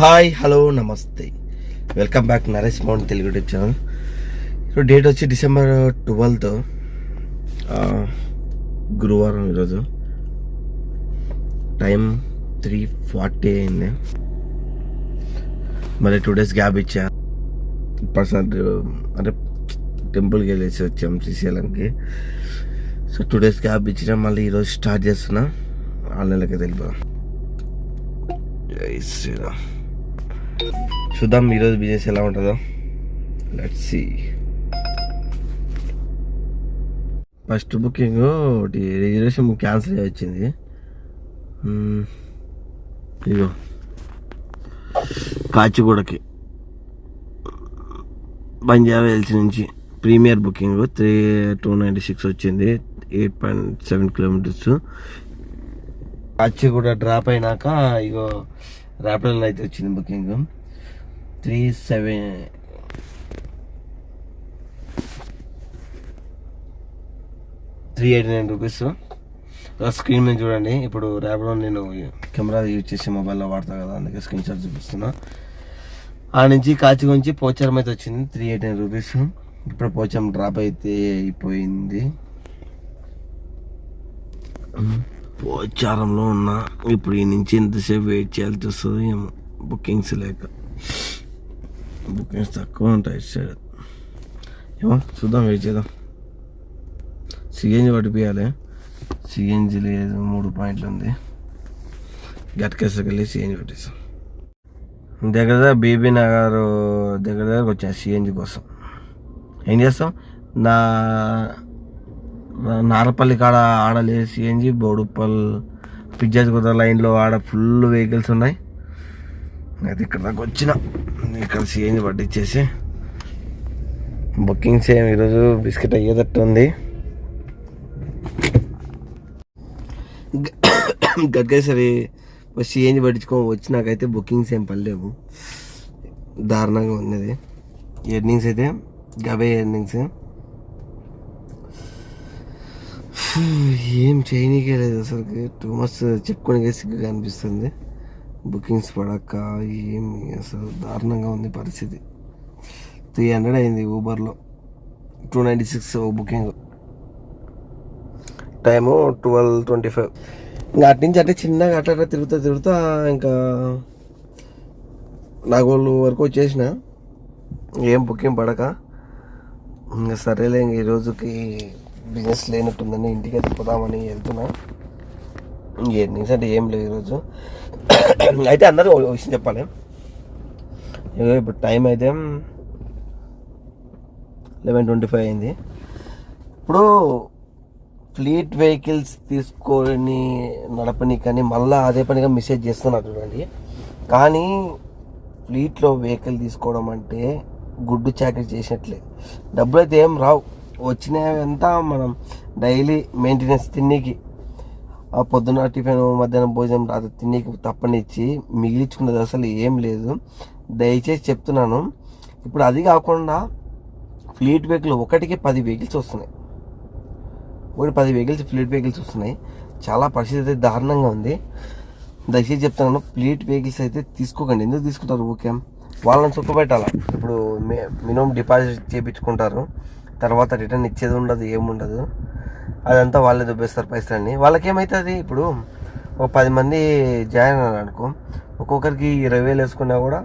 Hi hello నమస్తే. Welcome back Naresh mount Telugu YouTube channel. ఇప్పుడు date వచ్చి December twelfth. గురువారం ఈరోజు. టైం త్రీ ఫార్టీ అయింది. మరి టూ డేస్ గ్యాప్ ఇచ్చా. పర్సనల్ అంటే టెంపుల్కి వెళ్ళేసి వచ్చాం శ్రీశైలంకి. సో టూ డేస్ గ్యాప్ ఇచ్చిన మళ్ళీ ఈరోజు స్టార్ట్ చేస్తున్నా. ఆన్లైన్లోకి తెలిపా జై శ్రీరామ్. చూద్దాం ఈరోజు బిజినెస్ ఎలా ఉంటుందో. లెట్స్ సి ఫస్ట్ బుకింగ్ ఒకటి రిజర్వేషన్ క్యాన్సిల్ వచ్చింది. ఇదిగో. కాచిగూడకి. పంజాబ్ ఎల్సీ నుంచి premier booking three two ninety six వచ్చింది. Eight point seven kilometres Kacheguda drop అయినాక ఇగో ర్యాపిడోలో అయితే వచ్చింది booking. Three seven three eighty nine rupees. Screen మీద చూడండి. ఇప్పుడు ర్యాపిడో నేను కెమెరా యూజ్ చేసి మొబైల్లో వాడతా కదా అందుకే స్క్రీన్ షాట్ చూపిస్తున్నా. ఆ నుంచి కాచి నుంచి పోచారం అయితే వచ్చింది. Three eighty nine rupees. ఇప్పుడు పోచారం డ్రాప్ అయితే అయిపోయింది. పోచారంలో ఉన్నా ఇప్పుడు ఈ నుంచి ఎంతసేపు వెయిట్ చేయాల్సి వస్తుంది ఏమో. బుకింగ్స్ లేక. బుకింగ్స్ తక్కువ ఉంటాయి సైడ్ ఏమో చూద్దాం వెయిట్ చేద్దాం. సిఎన్జి పట్టిపోయాలి సిఎన్జి లేదు మూడు పాయింట్లు ఉంది. గట్కేసకి వెళ్ళి సిఎన్జి పట్టిస్తాం. దగ్గర దగ్గర బీబీ నగర్ దగ్గర దగ్గరకు వచ్చాను సిఎన్జి కోసం. ఏం చేస్తాం? నా నారపల్లి కాడ ఆడలేదు సిఎన్జి బోడుప్పల్ పిజ్జాజ్ కుదర లైన్లో ఆడ ఫుల్ వెహికల్స్ ఉన్నాయి. అయితే ఇక్కడ దాకా వచ్చిన. ఇక్కడ సిఎన్జి పట్టించేసి బుకింగ్స్ ఏం ఈరోజు బిస్కెట్ అయ్యేటట్టు ఉంది. గడ్కేసరి సిఎన్జి పట్టించుకొని వచ్చినాకైతే బుకింగ్స్ ఏం పడలేవు. దారుణంగా ఉన్నది. ఎర్నింగ్స్ అయితే గవే ఎర్నింగ్స్. ఏం చేయనీకే లేదు అసలు టూ మచ్ చెప్పుకోనికే సిగ్గుగా అనిపిస్తుంది. బుకింగ్స్ పడక ఏమి అసలు దారుణంగా ఉంది పరిస్థితి. త్రీ హండ్రెడ్ అయింది ఊబర్లో two ninety six booking time twelve twenty five ఇంకా అటు నుంచి అంటే చిన్నగా అట్లా అట్లా తిరుగుతా తిరుగుతా ఇంకా నాగోళ్ళు వరకు వచ్చేసిన. ఏం బుకింగ్ పడక. ఇంకా సరేలే ఇంక ఈరోజుకి బిజినెస్ లేనట్టుందని ఇంటికి వెళ్ళిపోదామని వెళ్తున్నా. ఎర్నింగ్స్ అంటే ఏం లేవు ఈరోజు. అయితే అందరూ విషయం చెప్పాలి. ఇప్పుడు టైం అయితే లెవెన్ ట్వంటీ ఫైవ్ అయింది. ఇప్పుడు ఫ్లీట్ వెహికల్స్ తీసుకొని నడపని కానీ మళ్ళీ అదే పనిగా మెసేజ్ చేస్తున్నారు చూడండి. కానీ ఫ్లీట్లో వెహికల్ తీసుకోవడం అంటే గుడ్డు చాకరీ చేసినట్లే. డబ్బులు అయితే ఏం రావు. వచ్చినవంతా మనం డైలీ మెయింటెనెన్స్ తిన్నీకి. ఆ పొద్దున టిఫిన్ మధ్యాహ్నం భోజనం రాత్రి తిన్నీకి తప్పనిచ్చి మిగిలించుకున్నది అసలు ఏం లేదు. దయచేసి చెప్తున్నాను ఇప్పుడు అది కాకుండా ఫ్లీట్ వెహికల్ ఒకటికి పది వెహికల్స్ వస్తున్నాయి. ఒకటి పది వెహికల్స్ ఫ్లీట్ వెహికల్స్ వస్తున్నాయి. చాలా పరిస్థితి అయితే దారుణంగా ఉంది. దయచేసి చెప్తున్నాను ఫ్లీట్ వెహికల్స్ అయితే తీసుకోకండి. ఎందుకు తీసుకుంటారు ఓకే వాళ్ళని చుట్టపెట్టాల ఇప్పుడు మినిమం డిపాజిట్ చేయించుకుంటారు తర్వాత రిటర్న్ ఇచ్చేది ఉండదు ఏముండదు అదంతా వాళ్ళే దుబ్బేస్తారు పైసలన్నీ. వాళ్ళకేమవుతుంది ఇప్పుడు ఒక పది మంది జాయిన్ అన్నారు అనుకో ఒక్కొక్కరికి ఇరవై వేలు వేసుకున్నా కూడా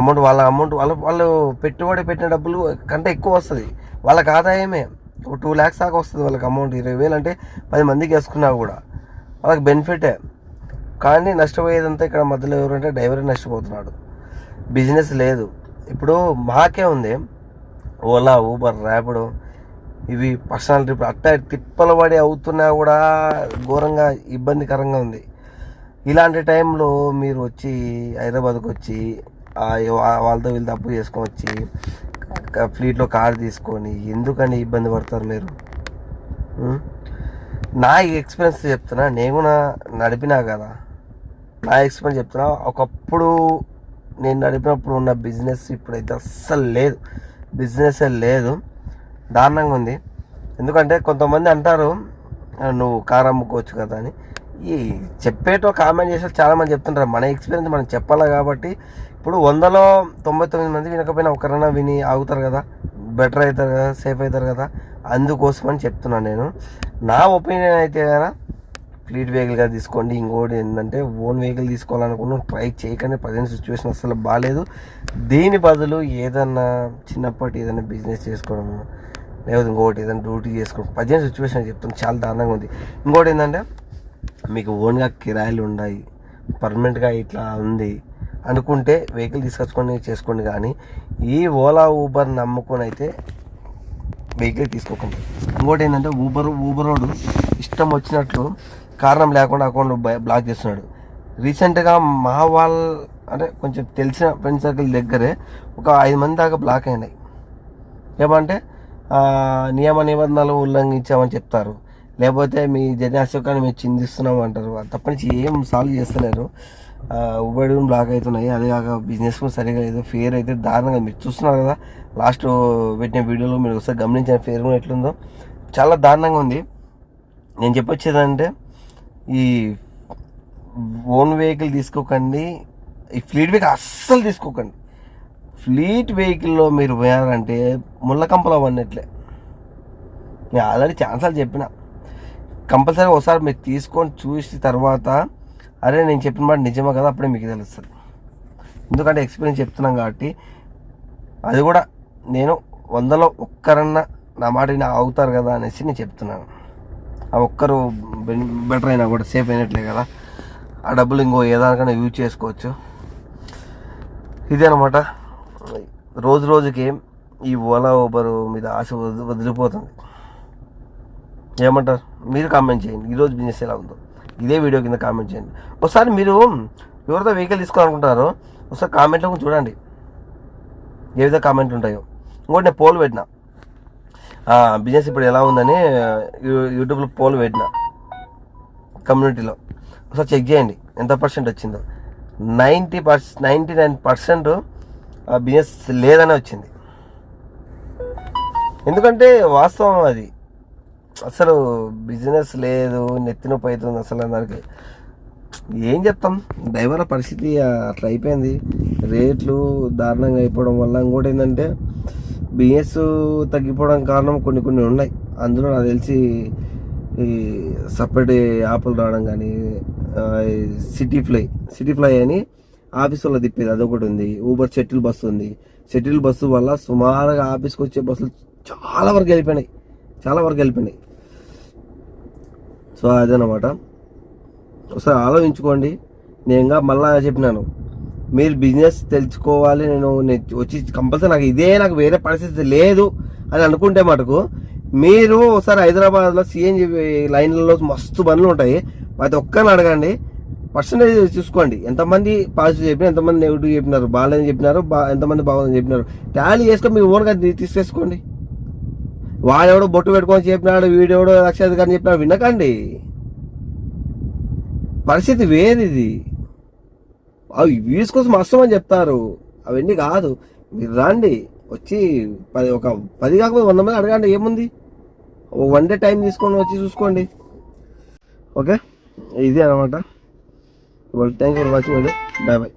అమౌంట్ వాళ్ళ అమౌంట్ వాళ్ళ వాళ్ళు పెట్టుబడి పెట్టిన డబ్బులు కంటే ఎక్కువ వస్తుంది. వాళ్ళకి ఆదాయమే. ఒక టూ ల్యాక్స్ దాకా వస్తుంది వాళ్ళకి అమౌంట్ ఇరవై వేలు అంటే పది మందికి వేసుకున్నా కూడా వాళ్ళకి బెనిఫిటే కానీ నష్టపోయేదంతా ఇక్కడ మధ్యలో ఎవరంటే డ్రైవరే నష్టపోతున్నాడు. బిజినెస్ లేదు. ఇప్పుడు మాకే ఉంది. ఓలా ఊబర్ ర్యాపిడో ఇవి పర్సనల్ ట్రిప్ అట్ట తిప్పలు పడి అవుతున్నా కూడా ఘోరంగా ఇబ్బందికరంగా ఉంది. ఇలాంటి టైంలో మీరు వచ్చి హైదరాబాద్కి వచ్చి వాళ్ళతో వీళ్ళు తప్పు చేసుకొని వచ్చి ఫ్లీట్లో కార్ తీసుకొని ఎందుకని ఇబ్బంది పడతారు మీరు? నా ఎక్స్పీరియన్స్ చెప్తున్నా నేను కూడా నడిపినా కదా. నా ఎక్స్పీరియన్స్ చెప్తున్నా ఒకప్పుడు నేను నడిపినప్పుడు ఉన్న బిజినెస్ ఇప్పుడైతే అస్సలు లేదు. బిజినెస్ లేదు. దారుణంగా ఉంది. ఎందుకంటే కొంతమంది అంటారు నువ్వు కారు అమ్ముకోవచ్చు కదా అని. ఈ చెప్పేటో కామెంట్ చేసే చాలా మంది చెప్తుంటారు. మన ఎక్స్పీరియన్స్ మనం చెప్పాలి కాబట్టి. ఇప్పుడు వందలో తొంభై తొమ్మిది మంది వినకపోయినా ఒకరైనా విని ఆగుతారు కదా. బెటర్ అవుతారు కదా సేఫ్ అవుతారు కదా. అందుకోసం అని చెప్తున్నాను నేను. నా ఒపీనియన్ అయితే కదా ఫ్లీట్ వెహికల్గా తీసుకోండి. ఇంకోటి ఏంటంటే ఓన్ వెహికల్ తీసుకోవాలనుకున్నాం. ట్రై చేయకండి. ప్రజెంట్ సిచ్యువేషన్ అసలు బాగాలేదు దీని బదులు ఏదన్నా చిన్నప్పటి ఏదైనా బిజినెస్ చేసుకోవడము లేకపోతే ఇంకోటి ఏదైనా డ్యూటీ చేసుకోవడం. ప్రజెంట్ సిచ్యువేషన్ చెప్తాను. చాలా దారుణంగా ఉంది. ఇంకోటి ఏంటంటే మీకు ఓన్గా కిరాయిలు ఉన్నాయి పర్మనెంట్గా ఇట్లా ఉంది. అనుకుంటే వెహికల్ తీసుకొచ్చుకొని చేసుకోండి కానీ ఈ ఓలా ఊబర్ నమ్ముకొని అయితే వెహికల్ తీసుకోకండి. ఇంకోటి ఏంటంటే ఊబర్ ఊబర్ వాడు ఇష్టం వచ్చినట్లు కారణం లేకుండా అకౌంట్ బ్లాక్ చేస్తున్నాడు. రీసెంట్గా మా వాళ్ళ అంటే కొంచెం తెలిసిన ఫ్రెండ్ సర్కిల్ దగ్గరే ఒక ఐదు మంది దాకా బ్లాక్ అయినాయి. ఏమంటే నియమ నిబంధనలు ఉల్లంఘించామని చెప్తారు. లేకపోతే మీ జన్యాశోకాన్ని మేము చిందిస్తున్నాం అంటారు. తప్పనించి ఏం సాల్వ్ చేస్తలేరు. ఉబడి బ్లాక్ అవుతున్నాయి. అదే కాక బిజినెస్ కూడా సరిగా లేదు. ఫేర్ అయితే దారుణంగా మీరు చూస్తున్నారు కదా. లాస్ట్ పెట్టిన వీడియోలో మీరు ఒకసారి గమనించిన ఫేర్ కూడా ఎట్లుందో. చాలా దారుణంగా ఉంది. నేను చెప్పొచ్చేదంటే ఈ ఓన్ వెహికల్ తీసుకోకండి. ఈ ఫ్లీట్ వెహికల్ అస్సలు తీసుకోకండి. ఫ్లీట్ వెహికల్లో మీరు పోయారంటే ముళ్ళకంపలో అవన్నట్లే నేను ఆల్రెడీ ఛాన్సాలు చెప్పిన. కంపల్సరీ ఒకసారి మీరు తీసుకొని చూసి తర్వాత అరే నేను చెప్పిన మాట నిజమే కదా అప్పుడే మీకు తెలుస్తుంది. ఎందుకంటే ఎక్స్పీరియన్స్ చెప్తున్నాం కాబట్టి. అది కూడా నేను వందలో ఒక్కరన్నా నా మాట అవుతారు కదా అనేసి నేను చెప్తున్నాను. ఆ ఒక్కరు బెటర్ అయినా కూడా సేఫ్ అయినట్లే కదా. ఆ డబ్బులు ఇంకో ఏదానికైనా యూజ్ చేసుకోవచ్చు. ఇదే అనమాట రోజు రోజుకి ఈ ఓలా ఊబర్ మీద ఆశ వదిలిపోతుంది. ఏమంటారు? మీరు కామెంట్ చేయండి. ఈరోజు బిజినెస్ ఎలా ఉందో. ఇదే వీడియో కింద కామెంట్ చేయండి. ఒకసారి మీరు ఎవరితో వెహికల్ తీసుకోవాలనుకుంటారో ఒకసారి కామెంట్లో కొంచెం చూడండి. ఏ విధంగా కామెంట్లు ఉంటాయో. ఇంకోటి నేను పోల్ పెట్టిన. బిజినెస్ ఇప్పుడు ఎలా ఉందని యూట్యూబ్లో పోల్ పెట్టిన. కమ్యూనిటీలో ఒకసారి చెక్ చేయండి ఎంత పర్సెంట్ వచ్చిందో. Ninety per ninety nine percent business లేదని వచ్చింది. ఎందుకంటే వాస్తవం అది. అసలు బిజినెస్ లేదు నెత్తి నొప్పి అవుతుంది అసలు అందరికి. ఏం చెప్తాం? డ్రైవర్ల పరిస్థితి అట్లా అయిపోయింది. రేట్లు దారుణంగా అయిపోవడం వల్ల ఇంకోటి ఏంటంటే బిఎస్ తగ్గిపోవడం కారణం కొన్ని కొన్ని ఉన్నాయి. అందులో నాకు తెలిసి ఈ సపరేట్ యాప్లు రావడం కానీ సిటీ ఫ్లై సిటీ ఫ్లై అని ఆఫీస్ వల్ల తిప్పేది. అదొకటి ఉంది. ఊబర్ షటిల్ బస్సు ఉంది. షటిల్ బస్సు వల్ల సుమారుగా ఆఫీస్కి వచ్చే బస్సులు చాలా వరకు వెళ్ళిపోయినాయి. చాలా వరకు వెళ్ళిపోయినాయి. సో అదనమాట ఒకసారి ఆలోచించుకోండి. నేనుగా మళ్ళా చెప్పినాను. మీరు బిజినెస్ తెలుసుకోవాలి నేను వచ్చి కంపల్సరీ నాకు ఇదే నాకు వేరే పరిస్థితి లేదు అని అనుకుంటే మటుకు మీరు ఒకసారి హైదరాబాద్లో సిఎన్జి లైన్లలో మస్తు బండ్లు ఉంటాయి. ప్రతి ఒక్కరిని అడగండి. పర్సంటేజ్ చూసుకోండి. ఎంతమంది పాజిటివ్ చెప్పినారు ఎంతమంది నెగిటివ్ చెప్పినారు బాగాలేదని చెప్పినారు బా ఎంతమంది బాగుందని చెప్పినారు. టాలీ చేసుకొని మీ ఓన్గా తీ- తీసేసుకోండి. వాడెవడో బొట్టు పెట్టుకొని చెప్పినాడు వీడెవడో లక్షాధికారి చెప్పినాడు వినకండి. పరిస్థితి వేరేది అవి వ్యూస్ కోసం వస్తామని చెప్తారు. అవన్నీ కాదు. మీరు రండి. వచ్చి పది ఒక పది కాకపోతే వంద మంది అడగండి ఏముంది? వన్ డే టైం తీసుకొని వచ్చి చూసుకోండి. ఓకే? ఇది అనమాట thank you for watching bye bye